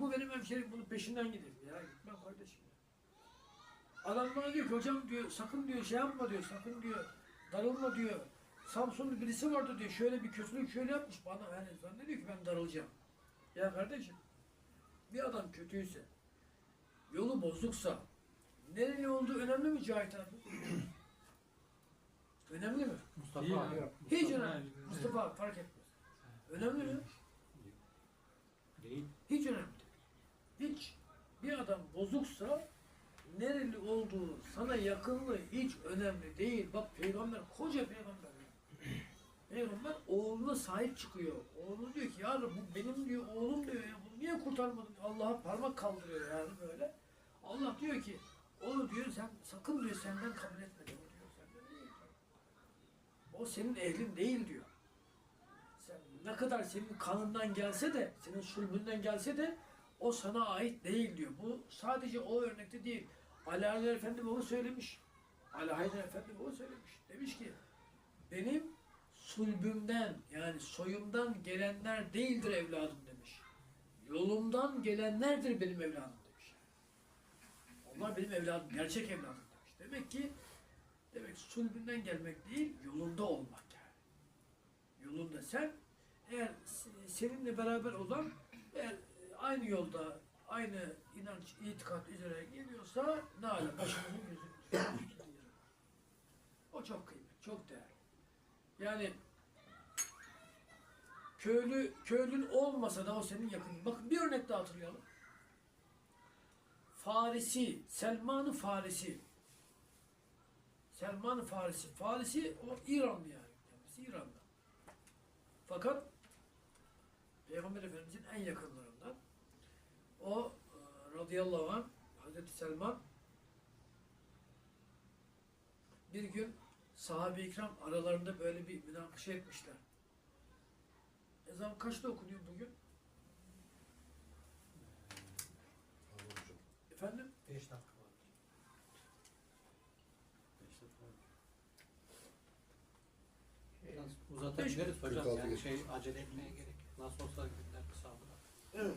bu benim hemşerim bunun peşinden gideyim. Ya gitmem kardeşim. ya. Adam bana diyor ki hocam diyor sakın diyor şey yapma diyor sakın diyor darılma diyor. Samsun'un birisi vardı diyor şöyle bir kötülük şöyle yapmış bana yani zannediyor ki ben darılacağım. Ya kardeşim bir adam kötüyse yolu bozuksa nereli olduğu önemli mi Cahit abi? önemli mi? Mustafa İyi abi. Hiç Mustafa önemli. abi. Mustafa abi fark etmez. Önemli mi? Değil. Hiç önemli değil. Hiç. Bir adam bozuksa nereli olduğu, sana yakınlığı hiç önemli değil. Bak peygamber, koca peygamber. Peygamber oğluna sahip çıkıyor. Oğlu diyor ki ya bu benim diyor oğlum diyor ya bunu niye kurtarmadın? Allah'a parmak kaldırıyor yani böyle. Allah diyor ki onu diyor sen sakın diyor senden kabul etme diyor. O senin ehlin değil diyor. Sen ne kadar senin kanından gelse de, senin sulbünden gelse de o sana ait değil diyor. Bu sadece o örnekte değil. Ali Haydar Efendi bunu söylemiş. Ali Haydar Efendi bunu söylemiş. Demiş ki benim sulbümden yani soyumdan gelenler değildir evladım demiş. Yolumdan gelenlerdir benim evladım demiş. Onlar benim evladım, gerçek evladım demiş. Demek ki demek sulbünden gelmek değil, yolunda olmak yani yolunda sen eğer se- seninle beraber olan eğer aynı yolda aynı inanç, itikat üzere geliyorsa ne ala başımızın gözü. O çok kıymetli, çok değerli. Yani köylü köylün olmasa da o senin yakın. Bakın bir örnek daha hatırlayalım. Farisi, Selman-ı Farisi. Selman-ı Farisi. Farisi o İranlı yani. Kendisi İranlı. Fakat Peygamber Efendimizin en yakınlarından o e, radıyallahu anh Hazreti Selman bir gün sahabe-i ikram aralarında böyle bir münakaşa etmişler. Ezan kaçta okunuyor bugün? Efendim? 5 dakika var. 5 dakika var. Biraz uzatabiliriz hocam. 46 Yani şey acele etmeye gerek yok. Nasıl olsa günler kısaldı. Evet.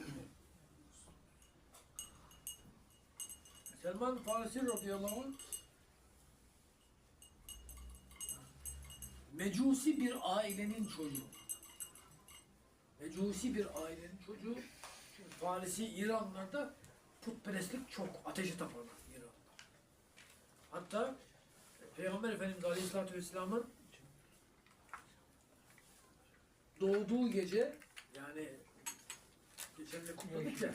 Selman Farisi radıyallahu anh Mecusi bir ailenin çocuğu. Mecusi bir ailenin çocuğu. Çünkü Farisi İranlarda putperestlik çok. Ateşe taparlar İran'da. Hatta Peygamber Efendimiz Aleyhisselatü Vesselam'ın doğduğu gece yani geçen de kutladık ya